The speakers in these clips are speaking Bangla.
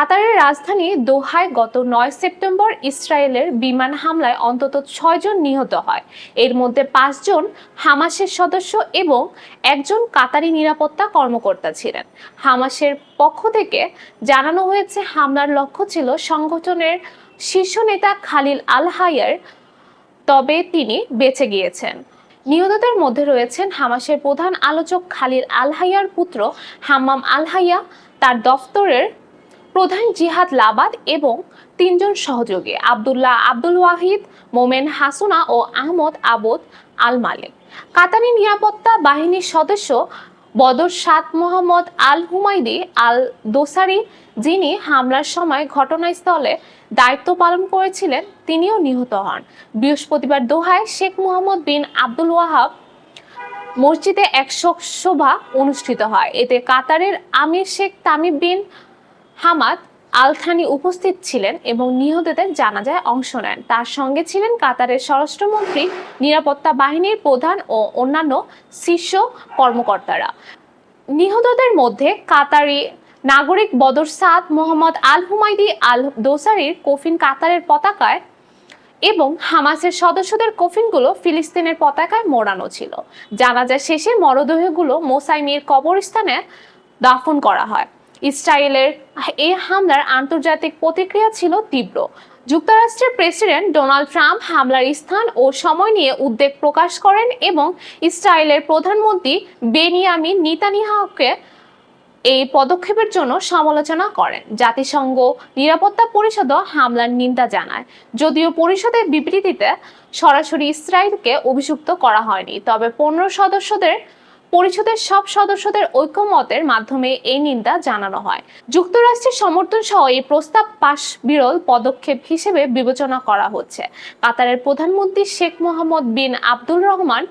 কাতারের রাজধানী দোহায় গত নয় সেপ্টেম্বর ইসরায়েলের বিমান হামলায় অন্তত ছয়জন নিহত হয়। এর মধ্যে পাঁচজন হামাসের সদস্য এবং একজন কাতারি নিরাপত্তা কর্মকর্তা ছিলেন। হামাসের পক্ষ থেকে জানানো হয়েছে, হামলার লক্ষ্য ছিল সংগঠনের শীর্ষ নেতা খালিল আল হায়ার, তবে তিনি বেঁচে গিয়েছেন। নিহতদের মধ্যে রয়েছেন হামাসের প্রধান আলোচক খালিল আল হাইয়ার পুত্র হাম্মাম আল হাইয়া তার দফতরের প্রধান জিহাদ লাবাদ এবং তিনজন সহযোগী, আবদুল্লাহ আব্দুল ওয়াহিদ, মোমেন হাসুনা ও আহমদ আবদ আল মালিক। কাতারি নিরাপত্তা বাহিনীর সদস্য বদর সাদ মোহাম্মদ আল হুমাইদি আল দোসারি, যিনি হামলার সময় ঘটনাস্থলে দায়িত্ব পালন করেছিলেন, তিনিও নিহত হন। বৃহস্পতিবার দোহায় শেখ মোহাম্মদ বিন আব্দুল ওয়াহাব মসজিদে এক শোক সভা অনুষ্ঠিত হয়। এতে কাতারের আমির Sheikh Tamim bin Hamad Al Thani উপস্থিত ছিলেন এবং নিহতদের জানাজায় অংশ নেন। তার সঙ্গে ছিলেন কাতারের স্বরাষ্ট্রমন্ত্রী, নিরাপত্তা বাহিনীর প্রধান ও অন্যান্য শীর্ষ কর্মকর্তারা। নিহতদের মধ্যে কাতারি নাগরিক বদর সাদ মোহাম্মদ আল হুমাইদি আল দোসারির কফিন কাতারের পতাকায় এবং হামাসের সদস্যদের কফিনগুলো ফিলিস্তিনের পতাকায় মোড়ানো ছিল। জানাজা শেষে মরদেহগুলো মোসাইমির কবরস্থানে দাফন করা হয়। ইসরায়েলের এই হামলার আন্তর্জাতিক প্রতিক্রিয়া ছিল তীব্র। যুক্তরাষ্ট্রের প্রেসিডেন্ট ডোনাল্ড ট্রাম্প হামলার স্থান ও সময় নিয়ে উদ্বেগ প্রকাশ করেন এবং ইসরায়েলের প্রধানমন্ত্রী বেনিয়ামিন নিতানিয়াহুকে এই পদক্ষেপের জন্য সমালোচনা করেন। জাতিসংঘ নিরাপত্তা পরিষদও হামলার নিন্দা জানায়। যদিও পরিষদের বিবৃতিতে সরাসরি ইসরায়েলকে অভিযুক্ত করা হয়নি, তবে পনেরো সদস্যদের পরিষদের সব সদস্যদের ঐক্যমতের মাধ্যমে এই নিন্দা জানানো হয়। যুক্তরাষ্ট্রের সমর্থন সহ এই প্রস্তাব পাশ বিরল পদক্ষেপ হিসেবে বিবেচনা করা হচ্ছে। কাতারের প্রধানমন্ত্রী Sheikh Mohammed bin Abdul Rahman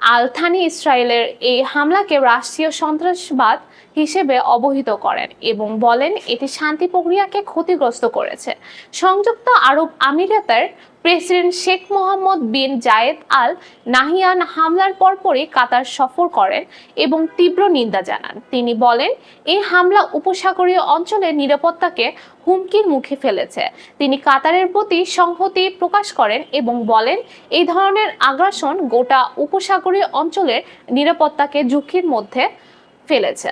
Al Thani ইসরায়েলের এই হামলাকে রাষ্ট্রীয় সন্ত্রাসবাদ হিসেবে অবহিত করেন এবং বলেন এটি শান্তি প্রক্রিয়াকে ক্ষতিগ্রস্ত করেছে। সংযুক্ত আরব আমিরাতের president Sheikh Mohammed bin Zayed Al Nahyan হামলার পরপরই কাতার সফর করেন এবং তীব্র নিন্দা জানান। তিনি বলেন, এই হামলা উপসাগরীয় অঞ্চলের নিরাপত্তাকে হুমকির মুখে ফেলেছে। তিনি কাতারের প্রতি সংহতি প্রকাশ করেন এবং বলেন, এই ধরনের আগ্রাসন গোটা উপসাগরীয় অঞ্চলের নিরাপত্তাকে ঝুঁকির মধ্যে ফেলেছে।